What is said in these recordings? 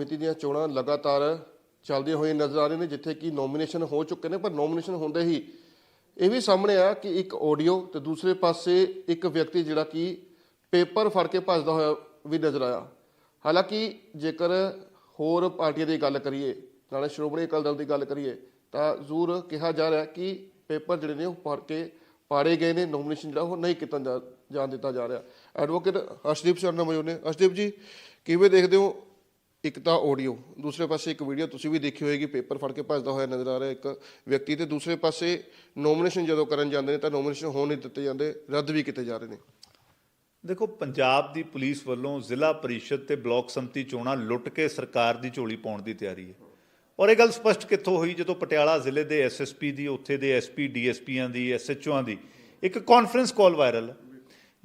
ਸਮਿਤੀ ਦੀਆਂ ਚੋਣਾਂ ਲਗਾਤਾਰ ਚੱਲਦੀਆਂ ਹੋਈਆਂ ਨਜ਼ਰ ਆ ਰਹੀਆਂ ਨੇ, ਜਿੱਥੇ ਕਿ ਨੋਮੀਨੇਸ਼ਨ ਹੋ ਚੁੱਕੇ ਨੇ, ਪਰ ਨੋਮੀਨੇਸ਼ਨ ਹੁੰਦੇ ਹੀ ਇਹ ਵੀ ਸਾਹਮਣੇ ਆ ਕਿ ਇੱਕ ਆਡੀਓ ਤੇ ਦੂਸਰੇ ਪਾਸੇ ਇੱਕ ਵਿਅਕਤੀ ਜਿਹੜਾ ਕਿ ਪੇਪਰ ਫੜ ਕੇ ਭੱਜਦਾ ਹੋਇਆ ਵੀ ਨਜ਼ਰ ਆਇਆ। ਹਾਲਾਂਕਿ ਜੇਕਰ ਹੋਰ ਪਾਰਟੀਆਂ ਦੀ ਗੱਲ ਕਰੀਏ, ਨਾਲੇ ਸ਼੍ਰੋਮਣੀ ਅਕਾਲੀ ਦਲ ਦੀ ਗੱਲ ਕਰੀਏ, ਤਾਂ ਜ਼ਰੂਰ ਕਿਹਾ ਜਾ ਰਿਹਾ ਕਿ ਪੇਪਰ ਜਿਹੜੇ ਨੇ ਉਹ ਪੜ ਕੇ ਪਾੜੇ ਗਏ ਨੇ ਨੋਮੀਨੇਸ਼ਨ ਜਿਹੜਾ ਉਹ ਨਹੀਂ ਕੀਤਾ ਜਾਣ ਦਿੱਤਾ ਜਾ ਰਿਹਾ। ਐਡਵੋਕੇਟ ਹਰਸ਼ਦੀਪ ਸ਼ਰਮਾ ਮੌਜੂਦ ਨੇ। ਹਰਸ਼ਦੀਪ ਜੀ, ਕਿਵੇਂ ਦੇਖਦੇ ਹੋ ਇੱਕ ਤਾਂ ਆਡੀਓ ਦੂਸਰੇ ਪਾਸੇ ਇੱਕ ਵੀਡੀਓ ਤੁਸੀਂ ਵੀ ਦੇਖੀ ਹੋਏਗੀ, ਪੇਪਰ ਫੜ ਕੇ ਭੱਜਦਾ ਹੋਇਆ ਨਜ਼ਰ ਆ ਰਿਹਾ ਇੱਕ ਵਿਅਕਤੀ ਤੇ ਦੂਸਰੇ ਪਾਸੇ ਨੋਮੀਨੇਸ਼ਨ ਜਦੋਂ ਕਰਨ ਜਾਂਦੇ ਨੇ ਤਾਂ ਨੋਮੀਨੇਸ਼ਨ ਹੋਣ ਨਹੀਂ ਦਿੱਤੇ ਜਾਂਦੇ, ਰੱਦ ਵੀ ਕੀਤੇ ਜਾ ਰਹੇ ਨੇ। ਦੇਖੋ, ਪੰਜਾਬ ਦੀ ਪੁਲਿਸ ਵੱਲੋਂ ਜ਼ਿਲ੍ਹਾ ਪਰਿਸ਼ਦ ਤੇ ਬਲਾਕ ਸੰਮਤੀ ਚੋਣਾਂ ਲੁੱਟ ਕੇ ਸਰਕਾਰ ਦੀ ਝੋਲੀ ਪਾਉਣ ਦੀ ਤਿਆਰੀ ਹੈ। ਔਰ ਇਹ ਗੱਲ ਸਪਸ਼ਟ ਕਿੱਥੋਂ ਹੋਈ? ਜਦੋਂ ਪਟਿਆਲਾ ਜ਼ਿਲ੍ਹੇ ਦੇ ਐਸਐਸਪੀ ਦੀ, ਉੱਥੇ ਦੇ ਐਸਪੀ ਡੀਐਸਪੀਆਂ ਦੀ ਐਸਐਚਓਆਂ ਦੀ ਇੱਕ ਕਾਨਫਰੰਸ ਕਾਲ ਵਾਇਰਲ ਹੈ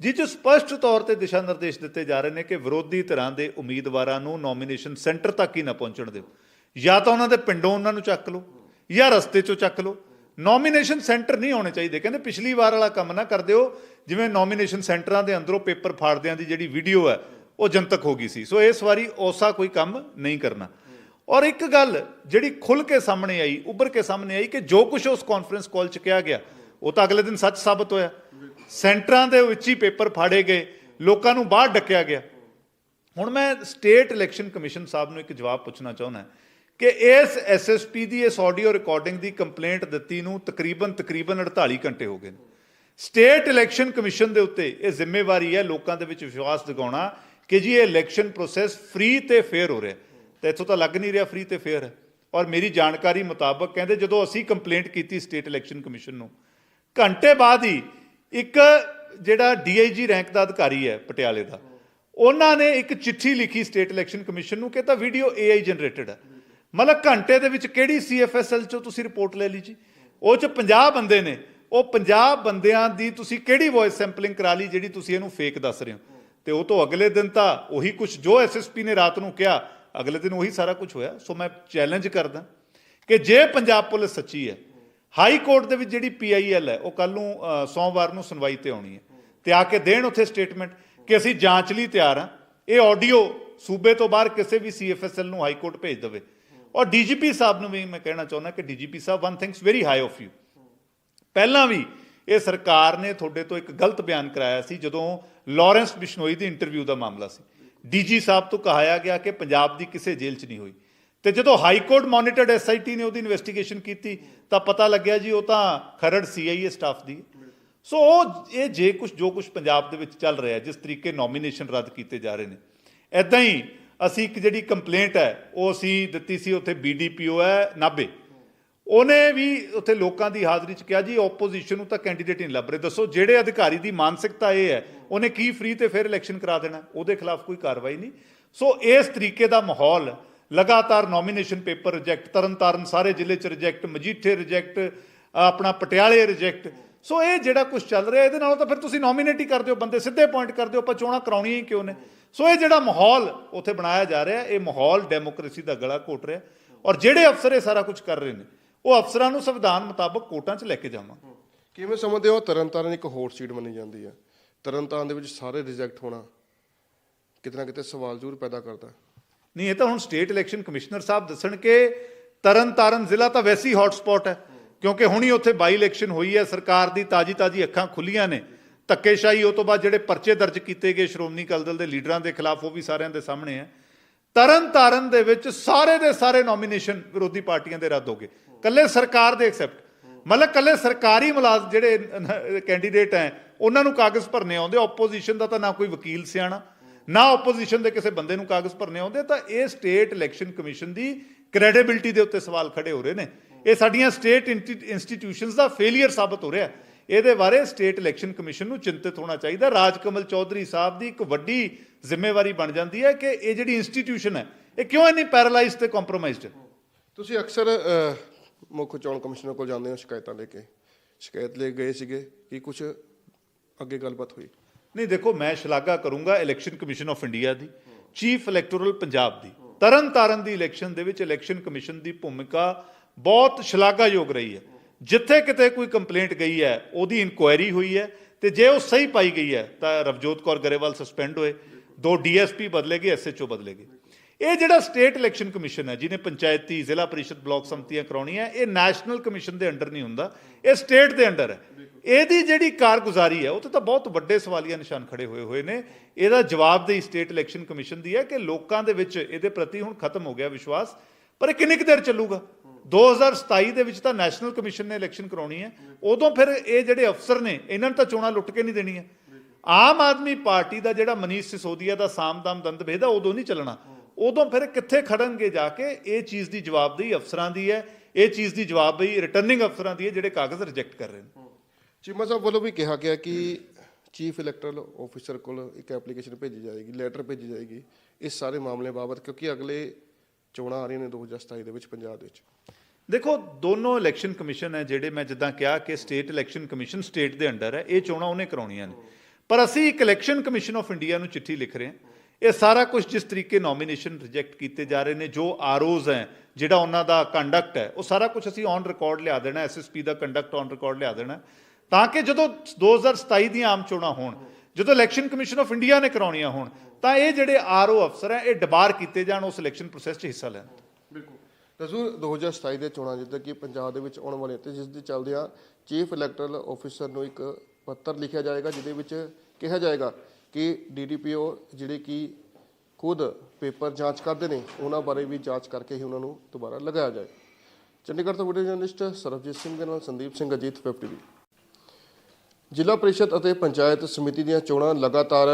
ਜਿਸ 'ਚ ਸਪਸ਼ਟ ਤੌਰ ਤੇ ਦਿਸ਼ਾ ਨਿਰਦੇਸ਼ ਦਿੱਤੇ ਜਾ ਰਹੇ ਨੇ ਕਿ ਵਿਰੋਧੀ ਧਿਰਾਂ ਦੇ ਉਮੀਦਵਾਰਾਂ ਨੂੰ ਨੋਮੀਨੇਸ਼ਨ ਸੈਂਟਰ ਤੱਕ ਹੀ ਨਾ ਪਹੁੰਚਣ ਦਿਓ। ਜਾਂ ਤਾਂ ਉਹਨਾਂ ਦੇ ਪਿੰਡੋਂ ਉਹਨਾਂ ਨੂੰ ਚੱਕ ਲਓ, ਜਾਂ ਰਸਤੇ 'ਚੋਂ ਚੱਕ ਲਓ। ਨੋਮੀਨੇਸ਼ਨ ਸੈਂਟਰ ਨਹੀਂ ਹੋਣੇ ਚਾਹੀਦੇ, ਕਹਿੰਦੇ ਪਿਛਲੀ ਵਾਰ ਵਾਲਾ ਕੰਮ ਨਾ ਕਰ ਦਿਓ, ਜਿਵੇਂ ਨੋਮੀਨੇਸ਼ਨ ਸੈਂਟਰਾਂ ਦੇ ਅੰਦਰੋਂ ਪੇਪਰ ਫਾੜਦਿਆਂ ਦੀ ਜਿਹੜੀ ਵੀਡੀਓ ਹੈ, ਉਹ ਜਨਤਕ ਹੋ ਗਈ ਸੀ। ਸੋ ਇਸ ਵਾਰੀ ਔਸਾ ਕੋਈ ਕੰਮ ਨਹੀਂ ਕਰਨਾ। ਔਰ ਇੱਕ ਗੱਲ ਜਿਹੜੀ ਖੁੱਲ ਕੇ ਸਾਹਮਣੇ ਆਈ, ਉੱਭਰ ਕੇ ਸਾਹਮਣੇ ਆਈ ਕਿ ਜੋ ਕੁਝ ਉਸ ਕਾਨਫਰੰਸ ਕਾਲ 'ਚ ਕਿਹਾ ਗਿਆ, ਉਹ ਤਾਂ ਅਗਲੇ ਦਿਨ ਸੱਚ ਸਾਬਤ ਹੋਇਆ। ਸੈਂਟਰਾਂ ਦੇ ਵਿੱਚ ਹੀ ਪੇਪਰ ਫਾੜੇ ਗਏ, ਲੋਕਾਂ ਨੂੰ ਬਾਹਰ ਡੱਕਿਆ ਗਿਆ। ਹੁਣ ਮੈਂ ਸਟੇਟ ਇਲੈਕਸ਼ਨ ਕਮਿਸ਼ਨ ਸਾਹਿਬ ਨੂੰ ਇੱਕ ਜਵਾਬ ਪੁੱਛਣਾ ਚਾਹੁੰਦਾ ਕਿ ਇਸ ਐਸਐਸਪੀ ਦੀ, ਇਸ ਆਡੀਓ ਰਿਕਾਰਡਿੰਗ ਦੀ ਕੰਪਲੇਂਟ ਦਿੱਤੀ ਨੂੰ ਤਕਰੀਬਨ ਤਕਰੀਬਨ 48 ਘੰਟੇ ਹੋ ਗਏ ਨੇ। ਸਟੇਟ ਇਲੈਕਸ਼ਨ ਕਮਿਸ਼ਨ ਦੇ ਉੱਤੇ ਇਹ ਜ਼ਿੰਮੇਵਾਰੀ ਹੈ ਲੋਕਾਂ ਦੇ ਵਿੱਚ ਵਿਸ਼ਵਾਸ ਦਿਗਾਉਣਾ ਕਿ ਜੀ ਇਹ ਇਲੈਕਸ਼ਨ ਪ੍ਰੋਸੈਸ ਫ੍ਰੀ ਤੇ ਫੇਅਰ ਹੋ ਰਿਹਾ ਤੇ ਇੱਥੋਂ ਤਾਂ ਲੱਗ ਨਹੀਂ ਰਿਹਾ ਫ੍ਰੀ ਤੇ ਫੇਅਰ ਹੈ ਔਰ ਮੇਰੀ ਜਾਣਕਾਰੀ ਮੁਤਾਬਕ ਕਹਿੰਦੇ ਜਦੋਂ ਅਸੀਂ ਕੰਪਲੇਂਟ ਕੀਤੀ ਸਟੇਟ ਇਲੈਕਸ਼ਨ ਕਮਿਸ਼ਨ ਨੂੰ, ਘੰਟੇ ਬਾਅਦ ਹੀ ਇੱਕ ਜਿਹੜਾ ਡੀਆਈਜੀ ਰੈਂਕ ਦਾ ਅਧਿਕਾਰੀ ਹੈ ਪਟਿਆਲੇ ਦਾ, ਉਹਨਾਂ ਨੇ ਇੱਕ ਚਿੱਠੀ ਲਿਖੀ ਸਟੇਟ ਇਲੈਕਸ਼ਨ ਕਮਿਸ਼ਨ ਨੂੰ ਕਿ ਤਾਂ ਵੀਡੀਓ AI ਜਨਰੇਟਡ ਹੈ। ਮਤਲਬ ਘੰਟੇ ਦੇ ਵਿੱਚ ਕਿਹੜੀ ਸੀਐਫਐਸਐਲ ਚੋਂ ਤੁਸੀਂ ਰਿਪੋਰਟ ਲੈ ਲਈ ਜੀ? ਉਹ ਚ 50 ਬੰਦੇ ਨੇ, ਉਹ 50 ਬੰਦਿਆਂ ਦੀ ਤੁਸੀਂ ਕਿਹੜੀ ਵੌਇਸ ਸੈਂਪਲਿੰਗ ਕਰਾ ਲਈ ਜਿਹੜੀ ਤੁਸੀਂ ਇਹਨੂੰ ਫੇਕ ਦੱਸ ਰਹੇ ਹੋ? ਤੇ ਉਹ ਤੋਂ ਅਗਲੇ ਦਿਨ ਤਾਂ ਉਹੀ ਕੁਝ ਜੋ ਐਸਐਸਪੀ ਨੇ ਰਾਤ ਨੂੰ ਕਿਹਾ, ਅਗਲੇ ਦਿਨ ਉਹੀ ਸਾਰਾ ਕੁਝ ਹੋਇਆ। ਸੋ ਮੈਂ ਚੈਲੰਜ ਕਰਦਾ ਕਿ ਜੇ ਪੰਜਾਬ ਪੁਲਿਸ ਸੱਚੀ ਹੈ ਹਾਈ ਕੋਰਟ ਦੇ ਵਿੱਚ ਜਿਹੜੀ ਪੀਆਈਐਲ ਹੈ, ਉਹ ਕੱਲ ਨੂੰ ਸੋਮਵਾਰ ਨੂੰ ਸੁਣਵਾਈ ਤੇ ਆਉਣੀ ਹੈ। ਤੇ ਆ ਕੇ ਦੇਣ ਉੱਥੇ ਸਟੇਟਮੈਂਟ ਕਿ ਅਸੀਂ ਜਾਂਚ ਲਈ ਤਿਆਰ ਹਾਂ। ਇਹ ਆਡੀਓ ਸੂਬੇ ਤੋਂ ਬਾਹਰ ਕਿਸੇ ਵੀ ਸੀਐਫਐਸਐਲ ਨੂੰ ਹਾਈ ਕੋਰਟ ਭੇਜ ਦੇਵੇ। ਔਰ ਡੀਜੀਪੀ ਸਾਹਿਬ ਨੂੰ ਵੀ ਮੈਂ ਕਹਿਣਾ ਚਾਹੁੰਦਾ ਕਿ DGP Sahib one things very high of you ਪਹਿਲਾਂ ਵੀ ਇਹ ਸਰਕਾਰ ਨੇ ਤੁਹਾਡੇ ਤੋਂ ਇੱਕ ਗਲਤ ਬਿਆਨ ਕਰਾਇਆ ਸੀ, ਜਦੋਂ ਲਾਰੈਂਸ ਬਿਸ਼ਨੋਈ ਦੀ ਇੰਟਰਵਿਊ ਦਾ ਮਾਮਲਾ ਸੀ। ਡੀਜੀ ਸਾਹਿਬ ਤੋਂ ਕਹਾਇਆ ਗਿਆ ਕਿ ਪੰਜਾਬ ਦੀ ਕਿਸੇ ਜੇਲ੍ਹ 'ਚ ਨਹੀਂ ਹੋਈ। ਤੇ ਜਦੋਂ ਹਾਈ ਕੋਰਟ ਮੋਨੀਟਰਡ ਐਸਆਈਟੀ ਨੇ ਉਹਦੀ ਇਨਵੈਸਟੀਗੇਸ਼ਨ ਕੀਤੀ, ਤਾਂ ਪਤਾ ਲੱਗਿਆ ਜੀ ਉਹ ਤਾਂ ਖਰੜ ਸੀਆਈਏ ਸਟਾਫ ਦੀ। ਸੋ ਉਹ ਇਹ ਜੇ ਕੁਝ ਜੋ ਕੁਝ ਪੰਜਾਬ ਦੇ ਵਿੱਚ ਚੱਲ ਰਿਹਾ, ਜਿਸ ਤਰੀਕੇ ਨੋਮੀਨੇਸ਼ਨ ਰੱਦ ਕੀਤੇ ਜਾ ਰਹੇ ਨੇ ਐਦਾਂ ਹੀ ਅਸੀਂ ਇੱਕ ਜਿਹੜੀ ਕੰਪਲੇਂਟ ਹੈ, ਉਹ ਅਸੀਂ ਦਿੱਤੀ ਸੀ ਉੱਥੇ ਬੀਡੀਪੀਓ ਹੈ, ਨਾਭੇ। ਉਹਨੇ ਵੀ ਉੱਥੇ ਲੋਕਾਂ ਦੀ ਹਾਜ਼ਰੀ 'ਚ ਕਿਹਾ ਜੀ ਆਪੋਜੀਸ਼ਨ ਨੂੰ ਤਾਂ ਕੈਂਡੀਡੇਟ ਨਹੀਂ ਲੱਭ ਰਹੇ। ਦੱਸੋ ਜਿਹੜੇ ਅਧਿਕਾਰੀ ਦੀ ਮਾਨਸਿਕਤਾ ਇਹ ਹੈ, ਉਹਨੇ ਕੀ ਫ੍ਰੀ ਤੇ ਫਿਰ ਇਲੈਕਸ਼ਨ ਕਰਾ ਦੇਣਾ? ਉਹਦੇ ਖਿਲਾਫ ਕੋਈ ਕਾਰਵਾਈ ਨਹੀਂ। ਸੋ ਇਸ ਤਰੀਕੇ ਦਾ ਮਾਹੌਲ ਲਗਾਤਾਰ ਨੋਮੀਨੇਸ਼ਨ ਪੇਪਰ ਰਿਜੈਕਟ ਤਰਨਤਾਰਨ ਸਾਰੇ ਜ਼ਿਲ੍ਹੇ 'ਚ ਰਿਜੈਕਟ ਮਜੀਠੇ ਰਿਜੈਕਟ ਆਪਣਾ ਪਟਿਆਲੇ ਰਿਜੈਕਟ ਸੋ ਇਹ ਜਿਹੜਾ ਕੁਝ ਚੱਲ ਰਿਹਾ, ਇਹਦੇ ਨਾਲੋਂ ਤਾਂ ਫਿਰ ਤੁਸੀਂ ਨੋਮੀਨੇਟ ਹੀ ਕਰ ਦਿਓ ਬੰਦੇ ਸਿੱਧੇ ਪੁਆਇੰਟ ਕਰ ਦਿਓ ਆਪਾਂ ਚੋਣਾਂ ਕਰਾਉਣੀਆਂ ਹੀ ਕਿਉਂ ਨੇ? ਸੋ ਇਹ ਜਿਹੜਾ ਮਾਹੌਲ ਉੱਥੇ ਬਣਾਇਆ ਜਾ ਰਿਹਾ, ਇਹ ਮਾਹੌਲ ਡੈਮੋਕ੍ਰੇਸੀ ਦਾ ਗਲਾ ਘੋਟ ਰਿਹਾ। ਔਰ ਜਿਹੜੇ ਅਫਸਰ ਇਹ ਸਾਰਾ ਕੁਝ ਕਰ ਰਹੇ ਨੇ, ਉਹ ਅਫਸਰਾਂ ਨੂੰ ਸੰਵਿਧਾਨ ਮੁਤਾਬਕ ਕੋਟਾਂ 'ਚ ਲੈ ਕੇ ਜਾਵਾਂ ਕਿਵੇਂ ਸਮਝਦੇ ਹੋ ਤਰਨਤਾਰਨ ਇੱਕ ਹੋਰ ਸੀਟ ਮੰਨੀ ਜਾਂਦੀ ਹੈ? ਤਰਨਤਾਰਨ ਦੇ ਵਿੱਚ ਸਾਰੇ ਰਿਜੈਕਟ ਹੋਣਾ ਕਿਤੇ ਨਾ ਕਿਤੇ ਸਵਾਲ ਜ਼ਰੂਰ ਪੈਦਾ ਕਰਦਾ। ਹੈ ਨਹੀਂ, ਇਹ ਤਾਂ ਹੁਣ ਸਟੇਟ ਇਲੈਕਸ਼ਨ ਕਮਿਸ਼ਨਰ ਸਾਹਿਬ ਦੱਸਣ ਕਿ ਤਰਨਤਾਰਨ ਜ਼ਿਲ੍ਹਾ ਤਾਂ ਵੈਸੇ ਹੀ ਸਪੌਟ ਹੈ, ਕਿਉਂਕਿ ਹੁਣੀ ਉੱਥੇ ਬਾਈ ਇਲੈਕਸ਼ਨ ਹੋਈ ਹੈ, ਸਰਕਾਰ ਦੀ ਤਾਜੀ ਤਾਜੀ ਅੱਖਾਂ ਖੁੱਲੀਆਂ ਨੇ। ਧੱਕੇਸ਼ਾਹੀ, ਉਹ ਤੋਂ ਬਾਅਦ ਜਿਹੜੇ ਪਰਚੇ ਦਰਜ ਕੀਤੇ ਗਏ ਸ਼੍ਰੋਮਣੀ ਅਕਾਲੀ ਦਲ ਦੇ ਲੀਡਰਾਂ ਦੇ ਖਿਲਾਫ, ਉਹ ਵੀ ਸਾਰਿਆਂ ਦੇ ਸਾਹਮਣੇ ਹੈ। ਤਰਨਤਾਰਨ ਦੇ ਵਿੱਚ ਸਾਰੇ ਦੇ ਸਾਰੇ ਨੋਮੀਨੇਸ਼ਨ ਵਿਰੋਧੀ ਪਾਰਟੀਆਂ ਦੇ ਰੱਦ ਹੋ ਗਏ। ਕੱਲੇ ਸਰਕਾਰ ਦੇ ਐਕਸੈਪਟ ਮਤਲਬ ਕੱਲੇ ਸਰਕਾਰੀ ਮੁਲਾਜ਼ਮ ਜਿਹੜੇ ਕੈਂਡੀਡੇਟ ਹੈ, ਉਹਨਾਂ ਨੂੰ ਕਾਗਜ਼ ਭਰਨੇ ਆਉਂਦੇ ਆਪੋਜੀਸ਼ਨ ਦਾ ਤਾਂ ਨਾ ਕੋਈ ਵਕੀਲ ਸਿਆਣਾ। ਨਾ ਆਪੋਜੀਸ਼ਨ ਦੇ ਕਿਸੇ ਬੰਦੇ ਨੂੰ ਕਾਗਜ਼ ਭਰਨੇ ਆਉਂਦੇ, ਤਾਂ ਇਹ ਸਟੇਟ ਇਲੈਕਸ਼ਨ ਕਮਿਸ਼ਨ ਦੀ ਕ੍ਰੈਡੀਬਿਲਟੀ ਦੇ ਉੱਤੇ ਸਵਾਲ ਖੜੇ ਹੋ ਰਹੇ ਨੇ। ਇਹ ਸਾਡੀਆਂ ਸਟੇਟ ਇੰਸਟੀਟਿਊਸ਼ਨਸ ਦਾ ਫੇਲਿਅਰ ਸਾਬਤ ਹੋ ਰਿਹਾ। ਇਹਦੇ ਬਾਰੇ ਸਟੇਟ ਇਲੈਕਸ਼ਨ ਕਮਿਸ਼ਨ ਨੂੰ ਚਿੰਤਿਤ ਹੋਣਾ ਚਾਹੀਦਾ। ਰਾਜਕਮਲ ਚੌਧਰੀ ਸਾਹਿਬ ਦੀ ਇੱਕ ਵੱਡੀ ਜ਼ਿੰਮੇਵਾਰੀ ਬਣ ਜਾਂਦੀ ਹੈ ਕਿ ਇਹ ਜਿਹੜੀ ਇੰਸਟੀਟਿਊਸ਼ਨ ਹੈ, ਇਹ ਕਿਉਂ ਇੰਨੀ ਪੈਰਾਲਾਈਜ਼ਡ ਤੇ ਕੰਪਰੋਮਾਈਜ਼ਡ ਹੈ? ਤੁਸੀਂ ਅਕਸਰ ਮੁੱਖ ਚੋਣ ਕਮਿਸ਼ਨਰ ਕੋਲ ਜਾਂਦੇ ਹੋ ਸ਼ਿਕਾਇਤਾਂ ਲੈ ਕੇ। ਸ਼ਿਕਾਇਤ ਲੈ ਕੇ ਗਏ ਸੀਗੇ ਕਿ ਕੁਝ ਅੱਗੇ ਗੱਲਬਾਤ ਹੋਈ? ਨਹੀਂ, ਦੇਖੋ, ਮੈਂ ਸ਼ਲਾਘਾ ਕਰੂੰਗਾ ਇਲੈਕਸ਼ਨ ਕਮਿਸ਼ਨ ਆਫ ਇੰਡੀਆ ਦੀ, ਚੀਫ ਇਲੈਕਟੋਰਲ ਪੰਜਾਬ ਦੀ। ਤਰਨ ਤਾਰਨ ਦੀ ਇਲੈਕਸ਼ਨ ਦੇ ਵਿੱਚ ਇਲੈਕਸ਼ਨ ਕਮਿਸ਼ਨ ਦੀ ਭੂਮਿਕਾ ਬਹੁਤ ਸ਼ਲਾਘਾਯੋਗ ਰਹੀ ਹੈ। ਜਿੱਥੇ ਕਿਤੇ ਕੋਈ ਕੰਪਲੇਂਟ ਗਈ ਹੈ, ਉਹਦੀ ਇਨਕੁਆਇਰੀ ਹੋਈ ਹੈ ਤੇ ਜੇ ਉਹ ਸਹੀ ਪਾਈ ਗਈ ਹੈ, ਤਾਂ ਰਵਜੋਤ ਕੌਰ ਗਰੇਵਾਲ ਸਸਪੈਂਡ ਹੋਏ, ਦੋ ਡੀਐਸਪੀ ਬਦਲੇ ਗਏ ਐਸਐਚਓ ਬਦਲੇ ਗਏ ਇਹ ਜਿਹੜਾ ਸਟੇਟ ਇਲੈਕਸ਼ਨ ਕਮਿਸ਼ਨ ਹੈ, ਜਿਹਨੇ ਪੰਚਾਇਤੀ, ਜ਼ਿਲ੍ਹਾ ਪਰਿਸ਼ਦ ਬਲਾਕ ਸੰਮਤੀਆਂ ਕਰਾਉਣੀਆਂ, ਇਹ ਨੈਸ਼ਨਲ ਕਮਿਸ਼ਨ ਦੇ ਅੰਡਰ ਨਹੀਂ ਹੁੰਦਾ। ਇਹ ਸਟੇਟ ਦੇ ਅੰਡਰ ਹੈ। ਇਹਦੀ ਜਿਹੜੀ ਕਾਰਗੁਜ਼ਾਰੀ ਹੈ, ਉਹ ਤੇ ਤਾਂ ਬਹੁਤ ਵੱਡੇ ਸਵਾਲੀਆ ਨਿਸ਼ਾਨ ਖੜੇ ਹੋਏ ਹੋਏ ਨੇ। ਇਹਦਾ ਜਵਾਬਦੇਹੀ ਸਟੇਟ ਇਲੈਕਸ਼ਨ ਕਮਿਸ਼ਨ ਦੀ ਹੈ ਕਿ ਲੋਕਾਂ ਦੇ ਵਿੱਚ ਇਹਦੇ ਪ੍ਰਤੀ ਹੁਣ ਖਤਮ ਹੋ ਗਿਆ ਵਿਸ਼ਵਾਸ, ਪਰ ਇਹ ਕਿੰਨੀ ਕੁ ਦੇਰ ਚੱਲੂਗਾ? 2027 ਦੇ ਵਿੱਚ ਤਾਂ ਨੈਸ਼ਨਲ ਕਮਿਸ਼ਨ ਨੇ ਇਲੈਕਸ਼ਨ ਕਰਾਉਣੀ ਹੈ। ਉਦੋਂ ਫਿਰ ਇਹ ਜਿਹੜੇ ਅਫਸਰ ਨੇ, ਇਹਨਾਂ ਨੂੰ ਤਾਂ ਚੋਣਾਂ ਲੁੱਟ ਕੇ ਨਹੀਂ ਦੇਣੀਆਂ। ਆਮ ਆਦਮੀ ਪਾਰਟੀ ਦਾ ਜਿਹੜਾ ਮਨੀਸ਼ ਸਿਸੋਦੀਆ ਦਾ ਸਾਮਦਾਮ ਦੰਦ ਭੇਦਾ ਉਦੋਂ ਨਹੀਂ ਚੱਲਣਾ। ਉਦੋਂ ਫਿਰ ਕਿੱਥੇ ਖੜਨਗੇ ਜਾ ਕੇ? ਇਹ ਚੀਜ਼ ਦੀ ਜਵਾਬਦੇਹੀ ਅਫਸਰਾਂ ਦੀ ਹੈ। ਇਹ ਚੀਜ਼ ਦੀ ਜਵਾਬਦੇਹੀ ਰਿਟਰਨਿੰਗ ਅਫਸਰਾਂ ਦੀ ਹੈ ਜਿਹੜੇ ਕਾਗਜ਼ ਰਿਜੈਕਟ ਕਰ ਰਹੇ ਨੇ। ਚੀਮਾ ਸਾਹਿਬ ਵੱਲੋਂ ਵੀ ਕਿਹਾ ਗਿਆ ਕਿ ਚੀਫ ਇਲੈਕਟਰਲ ਆਫੀਸਰ ਕੋਲ ਇੱਕ ਐਪਲੀਕੇਸ਼ਨ ਭੇਜੀ ਜਾਏਗੀ ਲੈਟਰ ਭੇਜੀ ਜਾਏਗੀ। ਇਸ ਸਾਰੇ ਮਾਮਲੇ ਬਾਬਤ ਕਿਉਂਕਿ ਅਗਲੇ ਚੋਣਾਂ ਆ ਰਹੀਆਂ ਨੇ 2027 ਦੇ ਵਿੱਚ ਪੰਜਾਬ ਦੇ ਵਿੱਚ। ਦੇਖੋ ਦੋਨੋਂ ਇਲੈਕਸ਼ਨ ਕਮਿਸ਼ਨ ਹੈ ਜਿਹੜੇ ਮੈਂ ਜਿੱਦਾਂ ਕਿਹਾ ਕਿ ਸਟੇਟ ਇਲੈਕਸ਼ਨ ਕਮਿਸ਼ਨ ਸਟੇਟ ਦੇ ਅੰਡਰ ਹੈ। ਇਹ ਚੋਣਾਂ ਉਹਨੇ ਕਰਾਉਣੀਆਂ ਨੇ। ਪਰ ਅਸੀਂ ਇੱਕ ਇਲੈਕਸ਼ਨ ਕਮਿਸ਼ਨ ਆਫ ਇੰਡੀਆ ਨੂੰ ਚਿੱਠੀ ਲਿਖ ਰਹੇ ਹਾਂ। ਇਹ ਸਾਰਾ ਕੁਝ ਜਿਸ ਤਰੀਕੇ ਨੋਮੀਨੇਸ਼ਨ ਰਿਜੈਕਟ ਕੀਤੇ ਜਾ ਰਹੇ ਨੇ, ਜੋ ਆਰਓਜ਼ ਹੈ, ਜਿਹੜਾ ਉਹਨਾਂ ਦਾ ਕੰਡਕਟ ਹੈ, ਉਹ ਸਾਰਾ ਕੁਝ ਅਸੀਂ ਔਨ ਰਿਕਾਰਡ ਲਿਆ ਦੇਣਾ ਐਸਐਸਪੀ ਦਾ ਕੰਡਕਟ ਔਨ ਰਿਕਾਰਡ ਲਿਆ ਦੇਣਾ, ਤਾਂ ਕਿ ਜਦੋਂ 2027 ਦੀਆਂ ਆਮ ਚੋਣਾਂ ਹੋਣ, ਜਦੋਂ ਇਲੈਕਸ਼ਨ ਕਮਿਸ਼ਨ ਆਫ ਇੰਡੀਆ ਨੇ ਕਰਾਉਣੀਆਂ ਹੋਣ, ਤਾਂ ਇਹ ਜਿਹੜੇ ਆਰਓ ਅਫਸਰ ਹੈ, ਇਹ ਡਿਬਾਰ ਕੀਤੇ ਜਾਣ, ਉਸ ਇਲੈਕਸ਼ਨ ਪ੍ਰੋਸੈਸ 'ਚ ਹਿੱਸਾ ਲੈਣ। ਬਿਲਕੁਲ। ਦਸੂਰ 2027 ਦੇ ਚੋਣਾਂ, ਜਿੱਦਾਂ ਕਿ ਪੰਜਾਬ ਦੇ ਵਿੱਚ ਆਉਣ ਵਾਲੇ ਤੇ, ਜਿਸ ਦੇ ਚੱਲਦਿਆਂ ਚੀਫ ਇਲੈਕਟਰਲ ਆਫੀਸਰ ਨੂੰ ਇੱਕ ਪੱਤਰ ਲਿਖਿਆ ਜਾਏਗਾ, ਜਿਹਦੇ ਵਿੱਚ ਕਿਹਾ ਜਾਏਗਾ ਕਿ ਡੀਡੀਪੀਓ ਜਿਹੜੇ ਕਿ ਖੁਦ ਪੇਪਰ ਜਾਂਚ ਕਰਦੇ ਨੇ, ਉਹਨਾਂ ਬਾਰੇ ਵੀ ਜਾਂਚ ਕਰਕੇ ਹੀ ਉਹਨਾਂ ਨੂੰ ਦੁਬਾਰਾ ਲਗਾਇਆ ਜਾਏ। ਚੰਡੀਗੜ੍ਹ ਤੋਂ ਵੀਡੀਓ ਜਰਨਲਿਸਟ ਸਰਬਜੀਤ ਸਿੰਘ ਦੇ ਨਾਲ ਸੰਦੀਪ ਸਿੰਘ, ਅਜੀਤ 50 ਜ਼ਿਲ੍ਹਾ ਪ੍ਰੀਸ਼ਦ ਅਤੇ ਪੰਚਾਇਤ ਸਮਿਤੀ ਦੀਆਂ ਚੋਣਾਂ ਲਗਾਤਾਰ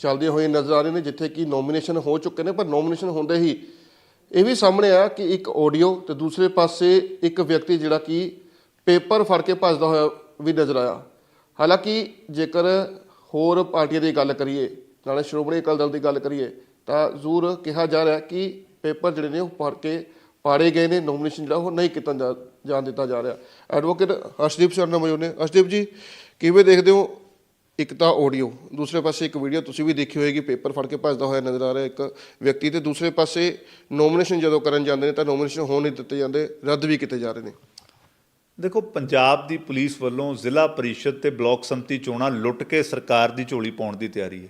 ਚੱਲਦੀਆਂ ਹੋਈਆਂ ਨਜ਼ਰ ਆ ਰਹੀਆਂ ਨੇ, ਜਿੱਥੇ ਕਿ ਨੋਮੀਨੇਸ਼ਨ ਹੋ ਚੁੱਕੇ ਨੇ, ਪਰ ਨੋਮੀਨੇਸ਼ਨ ਹੁੰਦੇ ਹੀ ਇਹ ਵੀ ਸਾਹਮਣੇ ਆ ਕਿ ਇੱਕ ਆਡੀਓ ਤੇ ਦੂਸਰੇ ਪਾਸੇ ਇੱਕ ਵਿਅਕਤੀ ਜਿਹੜਾ ਕਿ ਪੇਪਰ ਫੜ ਕੇ ਭੱਜਦਾ ਹੋਇਆ ਵੀ ਨਜ਼ਰ ਆਇਆ। ਹਾਲਾਂਕਿ ਜੇਕਰ ਹੋਰ ਪਾਰਟੀਆਂ ਦੀ ਗੱਲ ਕਰੀਏ, ਨਾਲੇ ਸ਼੍ਰੋਮਣੀ ਅਕਾਲੀ ਦਲ ਦੀ ਗੱਲ ਕਰੀਏ, ਤਾਂ ਜ਼ਰੂਰ ਕਿਹਾ ਜਾ ਰਿਹਾ ਕਿ ਪੇਪਰ ਜਿਹੜੇ ਨੇ ਉਹ ਫੜ ਕੇ ਪਾੜੇ ਗਏ ਨੇ ਨੋਮੀਨੇਸ਼ਨ ਜਿਹੜਾ ਉਹ ਨਹੀਂ ਕੀਤਾ ਜਾਣ ਦਿੱਤਾ ਜਾ ਰਿਹਾ। ਐਡਵੋਕੇਟ ਹਰਸ਼ਦੀਪ ਸਰ ਨਾਲ ਮੌਜੂਦ ਨੇ। ਹਰਸ਼ਦੀਪ ਜੀ, ਕਿਵੇਂ ਦੇਖਦੇ ਹੋ ਇੱਕ ਤਾਂ ਆਡੀਓ ਦੂਸਰੇ ਪਾਸੇ ਇੱਕ ਵੀਡੀਓ ਤੁਸੀਂ ਵੀ ਦੇਖੀ ਹੋਏਗੀ, ਪੇਪਰ ਫੜ ਕੇ ਭੱਜਦਾ ਹੋਇਆ ਨਜ਼ਰ ਆ ਰਿਹਾ ਇੱਕ ਵਿਅਕਤੀ ਤੇ ਦੂਸਰੇ ਪਾਸੇ ਨੋਮੀਨੇਸ਼ਨ ਜਦੋਂ ਕਰਨ ਜਾਂਦੇ ਨੇ, ਤਾਂ ਨੋਮੀਨੇਸ਼ਨ ਹੋਣ ਨਹੀਂ ਦਿੱਤੇ ਜਾਂਦੇ, ਰੱਦ ਵੀ ਕੀਤੇ ਜਾ ਰਹੇ ਨੇ। ਦੇਖੋ, ਪੰਜਾਬ ਦੀ ਪੁਲਿਸ ਵੱਲੋਂ ਜ਼ਿਲ੍ਹਾ ਪਰਿਸ਼ਦ ਤੇ ਬਲਾਕ ਸੰਮਤੀ ਚੋਣਾਂ ਲੁੱਟ ਕੇ ਸਰਕਾਰ ਦੀ ਝੋਲੀ ਪਾਉਣ ਦੀ ਤਿਆਰੀ ਹੈ।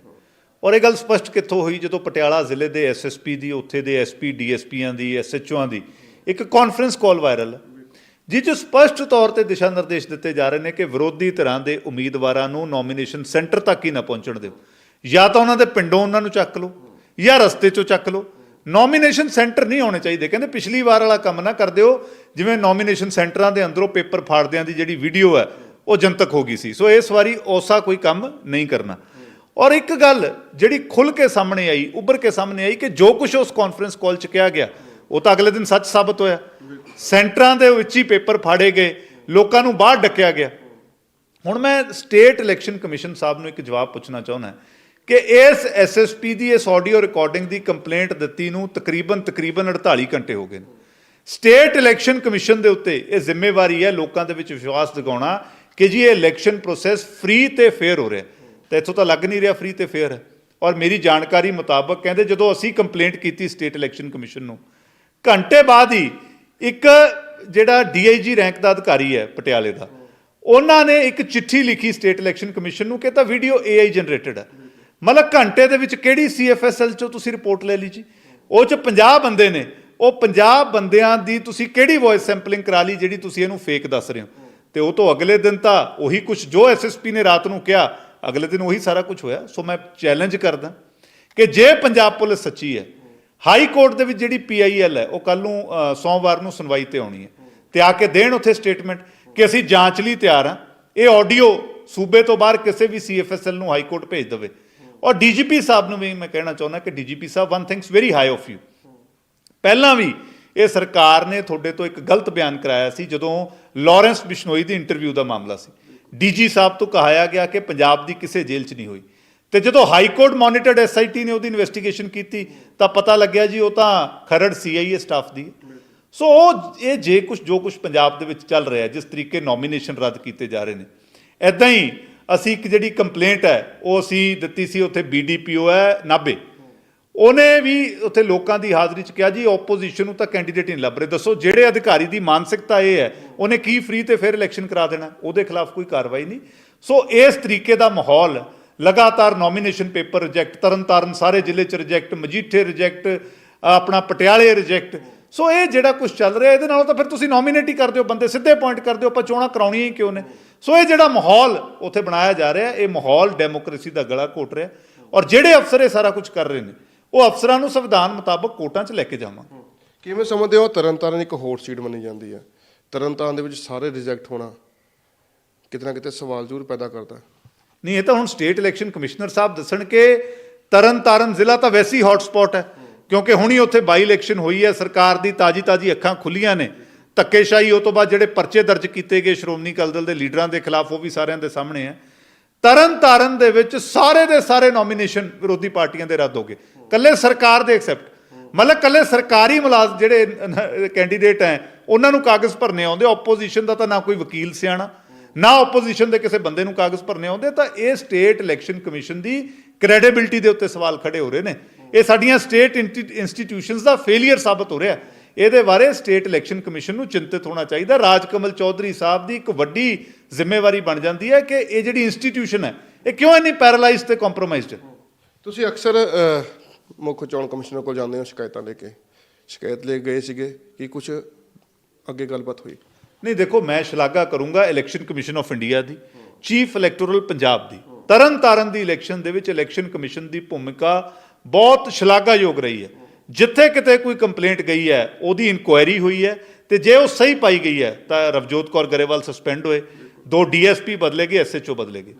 ਔਰ ਇਹ ਗੱਲ ਸਪਸ਼ਟ ਕਿੱਥੋਂ ਹੋਈ? ਜਦੋਂ ਪਟਿਆਲਾ ਜ਼ਿਲ੍ਹੇ ਦੇ ਐਸਐਸਪੀ ਦੀ, ਉੱਥੇ ਦੇ ਐਸਪੀ ਡੀਐਸਪੀਆਂ ਦੀ ਐਸਐਚਓਆਂ ਦੀ ਇੱਕ ਕਾਨਫਰੰਸ ਕਾਲ ਵਾਇਰਲ ਹੈ ਜਿਸ 'ਚ ਸਪਸ਼ਟ ਤੌਰ ਤੇ ਦਿਸ਼ਾ ਨਿਰਦੇਸ਼ ਦਿੱਤੇ ਜਾ ਰਹੇ ਨੇ ਕਿ ਵਿਰੋਧੀ ਧਿਰਾਂ ਦੇ ਉਮੀਦਵਾਰਾਂ ਨੂੰ ਨੋਮੀਨੇਸ਼ਨ ਸੈਂਟਰ ਤੱਕ ਹੀ ਨਾ ਪਹੁੰਚਣ ਦਿਓ। ਜਾਂ ਤਾਂ ਉਹਨਾਂ ਦੇ ਪਿੰਡੋਂ ਉਹਨਾਂ ਨੂੰ ਚੱਕ ਲਓ, ਜਾਂ ਰਸਤੇ 'ਚੋਂ ਚੱਕ ਲਓ। ਨੋਮੀਨੇਸ਼ਨ ਸੈਂਟਰ ਨਹੀਂ ਹੋਣੇ ਚਾਹੀਦੇ। ਕਹਿੰਦੇ ਪਿਛਲੀ ਵਾਰ ਵਾਲਾ ਕੰਮ ਨਾ ਕਰ ਦਿਓ। ਜਿਵੇਂ ਨੋਮੀਨੇਸ਼ਨ ਸੈਂਟਰਾਂ ਦੇ ਅੰਦਰੋਂ ਪੇਪਰ ਫਾੜਦਿਆਂ ਦੀ ਜਿਹੜੀ ਵੀਡੀਓ ਹੈ, ਉਹ ਜਨਤਕ ਹੋ ਗਈ ਸੀ। ਸੋ ਇਸ ਵਾਰੀ ਔਸਾ ਕੋਈ ਕੰਮ ਨਹੀਂ ਕਰਨਾ। ਔਰ ਇੱਕ ਗੱਲ ਜਿਹੜੀ ਖੁੱਲ ਕੇ ਸਾਹਮਣੇ ਆਈ, ਉੱਭਰ ਕੇ ਸਾਹਮਣੇ ਆਈ ਕਿ ਜੋ ਕੁਝ ਉਸ ਕਾਨਫਰੰਸ ਕਾਲ 'ਚ ਕਿਹਾ ਗਿਆ, ਉਹ ਤਾਂ ਅਗਲੇ ਦਿਨ ਸੱਚ ਸਾਬਤ ਹੋਇਆ। ਸੈਂਟਰਾਂ ਦੇ ਵਿੱਚ ਹੀ ਪੇਪਰ ਫਾੜੇ ਗਏ, ਲੋਕਾਂ ਨੂੰ ਬਾਹਰ ਡੱਕਿਆ ਗਿਆ। ਹੁਣ ਮੈਂ ਸਟੇਟ ਇਲੈਕਸ਼ਨ ਕਮਿਸ਼ਨ ਸਾਹਿਬ ਨੂੰ ਇੱਕ ਜਵਾਬ ਪੁੱਛਣਾ ਚਾਹੁੰਦਾ। ਕਿ ਇਸ ਐਸਐਸਪੀ ਦੀ, ਇਸ ਆਡੀਓ ਰਿਕਾਰਡਿੰਗ ਦੀ ਕੰਪਲੇਂਟ ਦਿੱਤੀ ਨੂੰ ਤਕਰੀਬਨ ਤਕਰੀਬਨ 48 ਘੰਟੇ ਹੋ ਗਏ ਨੇ। ਸਟੇਟ ਇਲੈਕਸ਼ਨ ਕਮਿਸ਼ਨ ਦੇ ਉੱਤੇ ਇਹ ਜ਼ਿੰਮੇਵਾਰੀ ਹੈ ਲੋਕਾਂ ਦੇ ਵਿੱਚ ਵਿਸ਼ਵਾਸ ਦਿਖਾਉਣਾ ਕਿ ਜੀ ਇਹ ਇਲੈਕਸ਼ਨ ਪ੍ਰੋਸੈਸ ਫ੍ਰੀ ਤੇ ਫੇਅਰ ਹੋ ਰਿਹਾ ਤੇ ਇੱਥੋਂ ਤਾਂ ਲੱਗ ਨਹੀਂ ਰਿਹਾ ਫ੍ਰੀ ਤੇ ਫੇਅਰ ਔਰ ਮੇਰੀ ਜਾਣਕਾਰੀ ਮੁਤਾਬਕ ਕਹਿੰਦੇ ਜਦੋਂ ਅਸੀਂ ਕੰਪਲੇਂਟ ਕੀਤੀ ਸਟੇਟ ਇਲੈਕਸ਼ਨ ਕਮਿਸ਼ਨ ਨੂੰ, ਘੰਟੇ ਬਾਅਦ ਹੀ ਇੱਕ ਜਿਹੜਾ ਡੀਆਈਜੀ ਰੈਂਕ ਦਾ ਅਧਿਕਾਰੀ ਹੈ ਪਟਿਆਲੇ ਦਾ, ਉਹਨਾਂ ਨੇ ਇੱਕ ਚਿੱਠੀ ਲਿਖੀ ਸਟੇਟ ਇਲੈਕਸ਼ਨ ਕਮਿਸ਼ਨ ਨੂੰ ਕਿ ਇਹ ਤਾਂ ਵੀਡੀਓ AI ਜਨਰੇਟਡ ਹੈ। ਮਤਲਬ ਘੰਟੇ ਦੇ ਵਿੱਚ ਕਿਹੜੀ ਸੀਐਫਐਸਐਲ ਚੋਂ ਤੁਸੀਂ ਰਿਪੋਰਟ ਲੈ ਲਈ ਜੀ? ਉਹ ਚ 50 ਬੰਦੇ ਨੇ। ਉਹ 50 ਬੰਦਿਆਂ ਦੀ ਤੁਸੀਂ ਕਿਹੜੀ ਵੌਇਸ ਸੈਂਪਲਿੰਗ ਕਰਾ ਲਈ ਜਿਹੜੀ ਤੁਸੀਂ ਇਹਨੂੰ ਫੇਕ ਦੱਸ ਰਹੇ ਹੋ? ਤੇ ਉਹ ਤੋਂ ਅਗਲੇ ਦਿਨ ਤਾਂ ਉਹੀ ਕੁਝ ਜੋ ਐਸਐਸਪੀ ਨੇ ਰਾਤ ਨੂੰ ਕਿਹਾ, ਅਗਲੇ ਦਿਨ ਉਹੀ ਸਾਰਾ ਕੁਝ ਹੋਇਆ। ਸੋ ਮੈਂ ਚੈਲੰਜ ਕਰਦਾ ਕਿ ਜੇ ਪੰਜਾਬ ਪੁਲਿਸ ਸੱਚੀ ਹੈ ਹਾਈ ਕੋਰਟ ਦੇ ਵਿੱਚ ਜਿਹੜੀ ਪੀਆਈਐਲ ਹੈ, ਉਹ ਕੱਲ ਨੂੰ ਸੋਮਵਾਰ ਨੂੰ ਸੁਣਵਾਈ ਤੇ ਆਉਣੀ ਹੈ। ਤੇ ਆ ਕੇ ਦੇਣ ਉੱਥੇ ਸਟੇਟਮੈਂਟ ਕਿ ਅਸੀਂ ਜਾਂਚ ਲਈ ਤਿਆਰ ਹਾਂ। ਇਹ ਆਡੀਓ ਸੂਬੇ ਤੋਂ ਬਾਹਰ ਕਿਸੇ ਵੀ ਸੀਐਫਐਸਐਲ ਨੂੰ ਹਾਈ ਕੋਰਟ ਭੇਜ ਦੇਵੇ। ਔਰ ਡੀਜੀਪੀ ਸਾਹਿਬ ਨੂੰ ਵੀ ਮੈਂ ਕਹਿਣਾ ਚਾਹੁੰਦਾ ਕਿ DGP Sahib one things very high of you ਪਹਿਲਾਂ ਵੀ ਇਹ ਸਰਕਾਰ ਨੇ ਤੁਹਾਡੇ ਤੋਂ ਇੱਕ ਗਲਤ ਬਿਆਨ ਕਰਾਇਆ ਸੀ, ਜਦੋਂ ਲਾਰੈਂਸ ਬਿਸ਼ਨੋਈ ਦੀ ਇੰਟਰਵਿਊ ਦਾ ਮਾਮਲਾ ਸੀ। ਡੀਜੀ ਸਾਹਿਬ ਤੋਂ ਕਹਾਇਆ ਗਿਆ ਕਿ ਪੰਜਾਬ ਦੀ ਕਿਸੇ ਜੇਲ੍ਹ 'ਚ ਨਹੀਂ ਹੋਈ। ਤੇ ਜਦੋਂ ਹਾਈ ਕੋਰਟ ਮੋਨੀਟਰਡ ਐਸਆਈਟੀ ਨੇ ਉਹਦੀ ਇਨਵੈਸਟੀਗੇਸ਼ਨ ਕੀਤੀ, ਤਾਂ ਪਤਾ ਲੱਗਿਆ ਜੀ ਉਹ ਤਾਂ ਖਰੜ ਸੀਆਈਏ ਸਟਾਫ ਦੀ ਸੋ ਉਹ ਇਹ ਜੇ ਕੁਝ ਜੋ ਕੁਝ ਪੰਜਾਬ ਦੇ ਵਿੱਚ ਚੱਲ ਰਿਹਾ, ਜਿਸ ਤਰੀਕੇ ਨੋਮੀਨੇਸ਼ਨ ਰੱਦ ਕੀਤੇ ਜਾ ਰਹੇ ਨੇ ਐਦਾਂ ਹੀ ਅਸੀਂ ਇੱਕ ਜਿਹੜੀ ਕੰਪਲੇਂਟ ਹੈ, ਉਹ ਅਸੀਂ ਦਿੱਤੀ ਸੀ ਉੱਥੇ ਬੀਡੀਪੀਓ ਹੈ ਨਾਬੇ ਉਹਨੇ ਵੀ ਉੱਥੇ ਲੋਕਾਂ ਦੀ ਹਾਜ਼ਰੀ 'ਚ ਕਿਹਾ, ਜੀ ਆਪੋਜੀਸ਼ਨ ਨੂੰ ਤਾਂ ਕੈਂਡੀਡੇਟ ਨਹੀਂ ਲੱਭ ਰਹੇ। ਦੱਸੋ, ਜਿਹੜੇ ਅਧਿਕਾਰੀ ਦੀ ਮਾਨਸਿਕਤਾ ਇਹ ਹੈ, ਉਹਨੇ ਕੀ ਫ੍ਰੀ ਤੇ ਫਿਰ ਇਲੈਕਸ਼ਨ ਕਰਾ ਦੇਣਾ? ਉਹਦੇ ਖਿਲਾਫ ਕੋਈ ਕਾਰਵਾਈ ਨਹੀਂ। ਸੋ ਇਸ ਤਰੀਕੇ ਦਾ ਮਾਹੌਲ ਲਗਾਤਾਰ ਨੋਮੀਨੇਸ਼ਨ ਪੇਪਰ ਰਿਜੈਕਟ ਤਰਨਤਾਰਨ ਸਾਰੇ ਜ਼ਿਲ੍ਹੇ 'ਚ ਰਿਜੈਕਟ ਮਜੀਠੇ ਰਿਜੈਕਟ ਆਪਣਾ ਪਟਿਆਲੇ ਰਿਜੈਕਟ ਸੋ ਇਹ ਜਿਹੜਾ ਕੁਝ ਚੱਲ ਰਿਹਾ, ਇਹਦੇ ਨਾਲੋਂ ਤਾਂ ਫਿਰ ਤੁਸੀਂ ਨੋਮੀਨੇਟ ਹੀ ਕਰ ਦਿਓ, ਬੰਦੇ ਸਿੱਧੇ ਅਪਾਇੰਟ ਕਰ ਦਿਓ, ਆਪਾਂ ਚੋਣਾਂ ਕਰਾਉਣੀਆਂ ਹੀ ਕਿਉਂ ਨੇ? ਸੋ ਇਹ ਜਿਹੜਾ ਮਾਹੌਲ ਉੱਥੇ ਬਣਾਇਆ ਜਾ ਰਿਹਾ ਇਹ ਮਾਹੌਲ ਡੈਮੋਕ੍ਰੇਸੀ ਦਾ ਗਲਾ ਘੋਟ ਰਿਹਾ। ਔਰ ਜਿਹੜੇ ਅਫਸਰ ਇਹ ਸਾਰਾ ਕੁਝ ਕਰ ਰਹੇ ਨੇ ਉਹ ਅਫਸਰਾਂ ਨੂੰ ਸੰਵਿਧਾਨ ਮੁਤਾਬਕ ਕੋਰਟਾਂ 'ਚ ਲੈ ਕੇ ਜਾਵਾਂਗੇ। ਕਿਵੇਂ ਸਮਝਦੇ ਹੋ ਤਰਨਤਾਰਨ ਇੱਕ ਹੋਰ ਸੀਟ ਮੰਨੀ ਜਾਂਦੀ ਹੈ? ਤਰਨਤਾਰਨ ਦੇ ਵਿੱਚ ਸਾਰੇ ਰਿਜੈਕਟ ਹੋਣਾ ਕਿਤੇ ਨਾ ਕਿਤੇ ਸਵਾਲ ਜ਼ਰੂਰ ਪੈਦਾ ਕਰਦਾ ਨਹੀਂ ਇਹ ਤਾਂ ਹੁਣ ਸਟੇਟ ਇਲੈਕਸ਼ਨ ਕਮਿਸ਼ਨਰ ਸਾਹਿਬ ਦੱਸਣ ਕਿ ਤਰਨ ਤਾਰਨ ਜ਼ਿਲ੍ਹਾ ਤਾਂ ਵੈਸੇ ਹੀ ਹੌਟਸਪੌਟ ਹੈ ਕਿਉਂਕਿ ਹੁਣੀ ਉੱਥੇ ਬਾਈ ਇਲੈਕਸ਼ਨ ਹੋਈ ਹੈ ਸਰਕਾਰ ਦੀ ਤਾਜੀ ਤਾਜੀ ਅੱਖਾਂ ਖੁੱਲੀਆਂ ਨੇ। ਧੱਕੇਸ਼ਾਹੀ, ਉਹ ਤੋਂ ਬਾਅਦ ਜਿਹੜੇ ਪਰਚੇ ਦਰਜ ਕੀਤੇ ਗਏ ਸ਼੍ਰੋਮਣੀ ਅਕਾਲੀ ਦਲ ਦੇ ਲੀਡਰਾਂ ਦੇ ਖਿਲਾਫ, ਉਹ ਵੀ ਸਾਰਿਆਂ ਦੇ ਸਾਹਮਣੇ ਹੈ। ਤਰਨ ਤਾਰਨ ਦੇ ਵਿੱਚ ਸਾਰੇ ਦੇ ਸਾਰੇ ਨੋਮੀਨੇਸ਼ਨ ਵਿਰੋਧੀ ਪਾਰਟੀਆਂ ਦੇ ਰੱਦ ਹੋ ਗਏ। ਕੱਲੇ ਸਰਕਾਰ ਦੇ ਐਕਸੈਪਟ ਮਤਲਬ ਕੱਲੇ ਸਰਕਾਰੀ ਮੁਲਾਜ਼ਮ ਜਿਹੜੇ ਕੈਂਡੀਡੇਟ ਹੈ, ਉਹਨਾਂ ਨੂੰ ਕਾਗਜ਼ ਭਰਨੇ ਆਉਂਦੇ। ਆਪੋਜੀਸ਼ਨ ਦਾ ਤਾਂ ਨਾ ਕੋਈ ਵਕੀਲ ਸਿਆਣਾ, ਨਾ ਆਪੋਜੀਸ਼ਨ ਦੇ ਕਿਸੇ ਬੰਦੇ ਨੂੰ ਕਾਗਜ਼ ਭਰਨੇ ਆਉਂਦੇ। ਤਾਂ ਇਹ ਸਟੇਟ ਇਲੈਕਸ਼ਨ ਕਮਿਸ਼ਨ ਦੀ ਕ੍ਰੈਡੀਬਿਲਟੀ ਦੇ ਉੱਤੇ ਸਵਾਲ ਖੜੇ ਹੋ ਰਹੇ ਨੇ। ਇਹ ਸਾਡੀਆਂ ਸਟੇਟ ਇੰਸਟੀਟਿਊਸ਼ਨਸ ਦਾ ਫੇਲਿਅਰ ਸਾਬਤ ਹੋ ਰਿਹਾ। ਇਹਦੇ ਬਾਰੇ ਸਟੇਟ ਇਲੈਕਸ਼ਨ ਕਮਿਸ਼ਨ ਨੂੰ ਚਿੰਤਿਤ ਹੋਣਾ ਚਾਹੀਦਾ। ਰਾਜਕਮਲ ਚੌਧਰੀ ਸਾਹਿਬ ਦੀ ਇੱਕ ਵੱਡੀ ਜ਼ਿੰਮੇਵਾਰੀ ਬਣ ਜਾਂਦੀ ਹੈ ਕਿ ਇਹ ਜਿਹੜੀ ਇੰਸਟੀਟਿਊਸ਼ਨ ਹੈ ਇਹ ਕਿਉਂ ਇੰਨੀ ਪੈਰਾਲਾਈਜ਼ਡ ਤੇ ਕੰਪਰੋਮਾਈਜ਼ਡ ਹੈ? ਤੁਸੀਂ ਅਕਸਰ ਮੁੱਖ ਚੋਣ ਕਮਿਸ਼ਨਰ ਕੋਲ ਜਾਂਦੇ ਹੋ ਸ਼ਿਕਾਇਤਾਂ ਲੈ ਕੇ। ਸ਼ਿਕਾਇਤ ਲੈ ਗਏ ਸੀਗੇ ਕਿ ਕੁਝ ਅੱਗੇ ਗੱਲਬਾਤ ਹੋਈ? ਨਹੀਂ ਦੇਖੋ ਮੈਂ ਸ਼ਲਾਘਾ ਕਰੂੰਗਾ ਇਲੈਕਸ਼ਨ ਕਮਿਸ਼ਨ ਆਫ ਇੰਡੀਆ ਦੀ ਚੀਫ ਇਲੈਕਟੋਰਲ ਪੰਜਾਬ ਦੀ। ਤਰਨ ਤਾਰਨ ਦੀ ਇਲੈਕਸ਼ਨ ਦੇ ਵਿੱਚ ਇਲੈਕਸ਼ਨ ਕਮਿਸ਼ਨ ਦੀ ਭੂਮਿਕਾ ਬਹੁਤ ਸ਼ਲਾਘਾਯੋਗ ਰਹੀ ਹੈ। ਜਿੱਥੇ ਕਿਤੇ ਕੋਈ ਕੰਪਲੇਂਟ ਗਈ ਹੈ, ਉਹਦੀ ਇਨਕੁਆਇਰੀ ਹੋਈ ਹੈ ਤੇ ਜੇ ਉਹ ਸਹੀ ਪਾਈ ਗਈ ਹੈ, ਤਾਂ ਰਵਜੋਤ ਕੌਰ ਗਰੇਵਾਲ ਸਸਪੈਂਡ ਹੋਏ, ਦੋ ਡੀਐਸਪੀ ਬਦਲੇ ਗਏ, ਐਸਐਚਓ ਬਦਲੇ ਗਏ।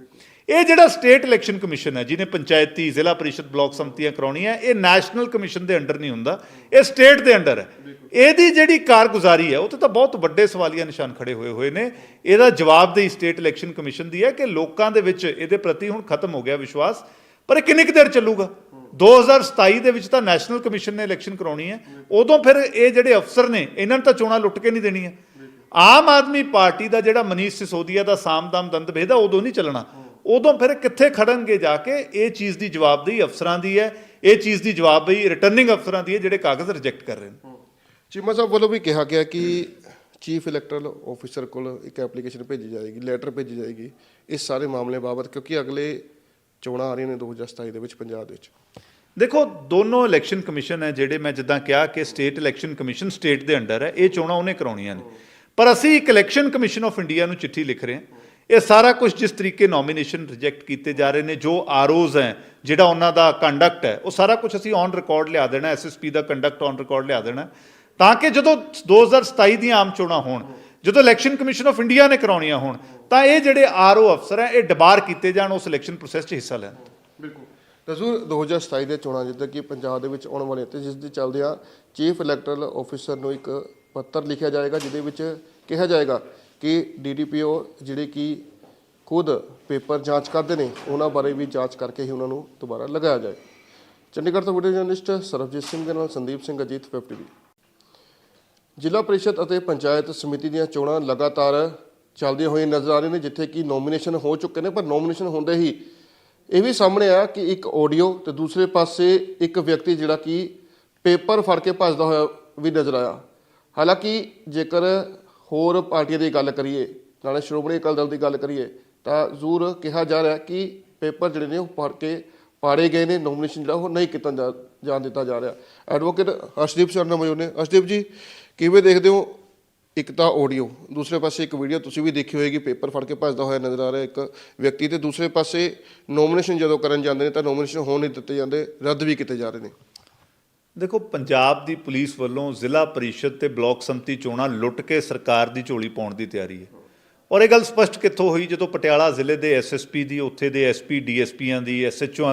ਇਹ ਜਿਹੜਾ ਸਟੇਟ ਇਲੈਕਸ਼ਨ ਕਮਿਸ਼ਨ ਹੈ, ਜਿਹਨੇ ਪੰਚਾਇਤੀ, ਜ਼ਿਲ੍ਹਾ ਪਰਿਸ਼ਦ ਬਲਾਕ ਸੰਮਤੀਆਂ ਕਰਾਉਣੀਆਂ, ਇਹ ਨੈਸ਼ਨਲ ਕਮਿਸ਼ਨ ਦੇ ਅੰਡਰ ਨਹੀਂ ਹੁੰਦਾ, ਇਹ ਸਟੇਟ ਦੇ ਅੰਡਰ ਹੈ। ਇਹਦੀ ਜਿਹੜੀ ਕਾਰਗੁਜ਼ਾਰੀ ਹੈ, ਉਹ ਤੇ ਤਾਂ ਬਹੁਤ ਵੱਡੇ ਸਵਾਲੀਆ ਨਿਸ਼ਾਨ ਖੜੇ ਹੋਏ ਹੋਏ ਨੇ, ਇਹਦਾ ਜਵਾਬ ਜਵਾਬਦੇਹੀ ਸਟੇਟ ਇਲੈਕਸ਼ਨ ਕਮਿਸ਼ਨ ਦੀ ਹੈ ਕਿ ਲੋਕਾਂ ਦੇ ਵਿੱਚ ਇਹਦੇ ਪ੍ਰਤੀ ਹੁਣ ਖਤਮ ਹੋ ਗਿਆ ਵਿਸ਼ਵਾਸ, ਪਰ ਇਹ ਕਿੰਨੀ ਕੁ ਦੇਰ ਚੱਲੂਗਾ? 2027 ਦੇ ਵਿੱਚ ਤਾਂ ਨੈਸ਼ਨਲ ਕਮਿਸ਼ਨ ਨੇ ਇਲੈਕਸ਼ਨ ਕਰਾਉਣੀ ਹੈ। ਉਦੋਂ ਫਿਰ ਇਹ ਜਿਹੜੇ ਅਫਸਰ ਨੇ, ਇਹਨਾਂ ਨੂੰ ਤਾਂ ਚੋਣਾਂ ਲੁੱਟ ਕੇ ਨਹੀਂ ਦੇਣੀਆਂ। ਆਮ ਆਦਮੀ ਪਾਰਟੀ ਦਾ ਜਿਹੜਾ ਮਨੀਸ਼ ਸਿਸੋਦੀਆ ਦਾ ਸਾਮਦਾਮ ਦੰਦ ਭੇਦਾ ਉਦੋਂ ਨਹੀਂ ਚੱਲਣਾ। ਉਦੋਂ ਫਿਰ ਕਿੱਥੇ ਖੜਨਗੇ ਜਾ ਕੇ, ਇਹ ਚੀਜ਼ ਦੀ ਜਵਾਬਦੇਹੀ ਅਫਸਰਾਂ ਦੀ ਹੈ। ਇਹ ਚੀਜ਼ ਦੀ ਜਵਾਬਦੇਹੀ ਰਿਟਰਨਿੰਗ ਅਫਸਰਾਂ ਦੀ ਹੈ, ਜਿਹੜੇ ਕਾਗਜ਼ ਰਿਜੈਕਟ ਕਰ ਰਹੇ ਨੇ। ਚੀਮਾ ਸਾਹਿਬ ਵੱਲੋਂ ਵੀ ਕਿਹਾ ਗਿਆ ਕਿ ਚੀਫ ਇਲੈਕਟਰਲ ਆਫੀਸਰ ਕੋਲ ਇੱਕ ਐਪਲੀਕੇਸ਼ਨ ਭੇਜੀ ਜਾਏਗੀ ਲੈਟਰ ਭੇਜੀ ਜਾਏਗੀ। ਇਸ ਸਾਰੇ ਮਾਮਲੇ ਬਾਬਤ, ਕਿਉਂਕਿ ਅਗਲੇ ਚੋਣਾਂ ਆ ਰਹੀਆਂ ਨੇ 2027 ਦੇ ਵਿੱਚ ਪੰਜਾਬ ਦੇ ਵਿੱਚ। ਦੇਖੋ, ਦੋਨੋਂ ਇਲੈਕਸ਼ਨ ਕਮਿਸ਼ਨ ਹੈ ਜਿਹੜੇ ਮੈਂ ਜਿੱਦਾਂ ਕਿਹਾ ਕਿ ਸਟੇਟ ਇਲੈਕਸ਼ਨ ਕਮਿਸ਼ਨ ਸਟੇਟ ਦੇ ਅੰਡਰ ਹੈ। ਇਹ ਚੋਣਾਂ ਉਹਨੇ ਕਰਾਉਣੀਆਂ ਨੇ। ਪਰ ਅਸੀਂ ਇੱਕ ਇਲੈਕਸ਼ਨ ਕਮਿਸ਼ਨ ਆਫ ਇੰਡੀਆ ਨੂੰ ਚਿੱਠੀ ਲਿਖ ਰਹੇ ਹਾਂ। ਇਹ ਸਾਰਾ ਕੁਝ ਜਿਸ ਤਰੀਕੇ ਨੋਮੀਨੇਸ਼ਨ ਰਿਜੈਕਟ ਕੀਤੇ ਜਾ ਰਹੇ ਨੇ, ਜੋ ਆਰਓਜ਼ ਹੈ, ਜਿਹੜਾ ਉਹਨਾਂ ਦਾ ਕੰਡਕਟ ਹੈ, ਉਹ ਸਾਰਾ ਕੁਝ ਅਸੀਂ ਔਨ ਰਿਕਾਰਡ ਲਿਆ ਦੇਣਾ ਐਸਐਸਪੀ ਦਾ ਕੰਡਕਟ ਔਨ ਰਿਕਾਰਡ ਲਿਆ ਦੇਣਾ ਤਾਂ ਕਿ ਜਦੋਂ 2027 ਦੀਆਂ ਆਮ ਚੋਣਾਂ ਹੋਣ ਜਦੋਂ ਇਲੈਕਸ਼ਨ ਕਮਿਸ਼ਨ ਆਫ ਇੰਡੀਆ ਨੇ ਕਰਾਉਣੀਆਂ ਹੋਣ, ਤਾਂ ਇਹ ਜਿਹੜੇ ਆਰਓ ਅਫਸਰ ਹੈ, ਇਹ ਡਿਬਾਰ ਕੀਤੇ ਜਾਣ, ਉਸ ਇਲੈਕਸ਼ਨ ਪ੍ਰੋਸੈਸ 'ਚ ਹਿੱਸਾ ਲੈਣ। ਬਿਲਕੁਲ। ਤਜ਼ੂਰ 2027 ਦੇ ਚੋਣਾਂ, ਜਿੱਦਾਂ ਕਿ ਪੰਜਾਬ ਦੇ ਵਿੱਚ ਆਉਣ ਵਾਲੇ ਤੇ ਜਿਸ ਦੇ ਚੱਲਦਿਆਂ ਚੀਫ ਇਲੈਕਟਰਲ ਆਫੀਸਰ ਨੂੰ ਇੱਕ ਪੱਤਰ ਲਿਖਿਆ ਜਾਏਗਾ, ਜਿਹਦੇ ਵਿੱਚ ਕਿਹਾ ਜਾਏਗਾ ਕਿ ਡੀਡੀਪੀਓ ਜਿਹੜੇ ਕਿ ਖੁਦ ਪੇਪਰ ਜਾਂਚ ਕਰਦੇ ਨੇ, ਉਹਨਾਂ ਬਾਰੇ ਵੀ ਜਾਂਚ ਕਰਕੇ ਹੀ ਉਹਨਾਂ ਨੂੰ ਦੁਬਾਰਾ ਲਗਾਇਆ ਜਾਏ। ਚੰਡੀਗੜ੍ਹ ਤੋਂ ਵੀਡੀਓ ਜਰਨਲਿਸਟ ਸਰਬਜੀਤ ਸਿੰਘ ਦੇ ਨਾਲ ਸੰਦੀਪ ਸਿੰਘ ਅਜੀਤ 50 ਜ਼ਿਲ੍ਹਾ ਪ੍ਰੀਸ਼ਦ ਅਤੇ ਪੰਚਾਇਤ ਸਮਿਤੀ ਦੀਆਂ ਚੋਣਾਂ ਲਗਾਤਾਰ ਚੱਲਦੀਆਂ ਹੋਈਆਂ ਨਜ਼ਰ ਆ ਰਹੀਆਂ ਨੇ, ਜਿੱਥੇ ਕਿ ਨੋਮੀਨੇਸ਼ਨ ਹੋ ਚੁੱਕੇ ਨੇ, ਪਰ ਨੋਮੀਨੇਸ਼ਨ ਹੁੰਦੇ ਹੀ ਇਹ ਵੀ ਸਾਹਮਣੇ ਆ ਕਿ ਇੱਕ ਆਡੀਓ ਤੇ ਦੂਸਰੇ ਪਾਸੇ ਇੱਕ ਵਿਅਕਤੀ ਜਿਹੜਾ ਕਿ ਪੇਪਰ ਫੜ ਕੇ ਭੱਜਦਾ ਹੋਇਆ ਵੀ ਨਜ਼ਰ ਆਇਆ। ਹਾਲਾਂਕਿ ਜੇਕਰ ਹੋਰ ਪਾਰਟੀਆਂ ਦੀ ਗੱਲ ਕਰੀਏ, ਨਾਲੇ ਸ਼੍ਰੋਮਣੀ ਅਕਾਲੀ ਦਲ ਦੀ ਗੱਲ ਕਰੀਏ, ਤਾਂ ਜ਼ਰੂਰ ਕਿਹਾ ਜਾ ਰਿਹਾ ਕਿ ਪੇਪਰ ਜਿਹੜੇ ਨੇ ਉਹ ਫੜ ਕੇ ਪਾੜੇ ਗਏ ਨੇ ਨੋਮੀਨੇਸ਼ਨ ਜਿਹੜਾ ਉਹ ਨਹੀਂ ਕੀਤਾ ਜਾ- ਜਾਣ ਦਿੱਤਾ ਜਾ ਰਿਹਾ। ਐਡਵੋਕੇਟ ਹਰਸ਼ਦੀਪ ਸ਼ਰਮਾ ਨਾਲ ਮੌਜੂਦ ਨੇ। ਹਰਸ਼ਦੀਪ ਜੀ, ਕਿਵੇਂ ਦੇਖਦੇ ਹੋ? ਇੱਕ ਤਾਂ ਆਡੀਓ ਦੂਸਰੇ ਪਾਸੇ ਇੱਕ ਵੀਡੀਓ ਤੁਸੀਂ ਵੀ ਦੇਖੀ ਹੋਏਗੀ, ਪੇਪਰ ਫੜ ਕੇ ਭੱਜਦਾ ਹੋਇਆ ਨਜ਼ਰ ਆ ਰਿਹਾ ਇੱਕ ਵਿਅਕਤੀ ਤੇ ਦੂਸਰੇ ਪਾਸੇ ਨੋਮੀਨੇਸ਼ਨ ਜਦੋਂ ਕਰਨ ਜਾਂਦੇ ਨੇ ਤਾਂ ਨੋਮੀਨੇਸ਼ਨ ਹੋਣ ਨਹੀਂ ਦਿੱਤੇ ਜਾਂਦੇ, ਰੱਦ ਵੀ ਕੀਤੇ ਜਾ ਰਹੇ ਨੇ। ਦੇਖੋ, ਪੰਜਾਬ ਦੀ ਪੁਲਿਸ ਵੱਲੋਂ ਜ਼ਿਲ੍ਹਾ ਪਰਿਸ਼ਦ ਤੇ ਬਲਾਕ ਸੰਮਤੀ ਚੋਣਾਂ ਲੁੱਟ ਕੇ ਸਰਕਾਰ ਦੀ ਝੋਲੀ ਪਾਉਣ ਦੀ ਤਿਆਰੀ ਹੈ। ਔਰ ਇਹ ਗੱਲ ਸਪਸ਼ਟ ਕਿੱਥੋਂ ਹੋਈ? ਜਦੋਂ ਪਟਿਆਲਾ ਜ਼ਿਲ੍ਹੇ ਦੇ ਐਸਐਸਪੀ ਦੀ, ਉੱਥੇ ਦੇ ਐਸਪੀ ਡੀਐਸਪੀਆਂ ਦੀ ਐਸਐਚਓਆਂ ਦੀ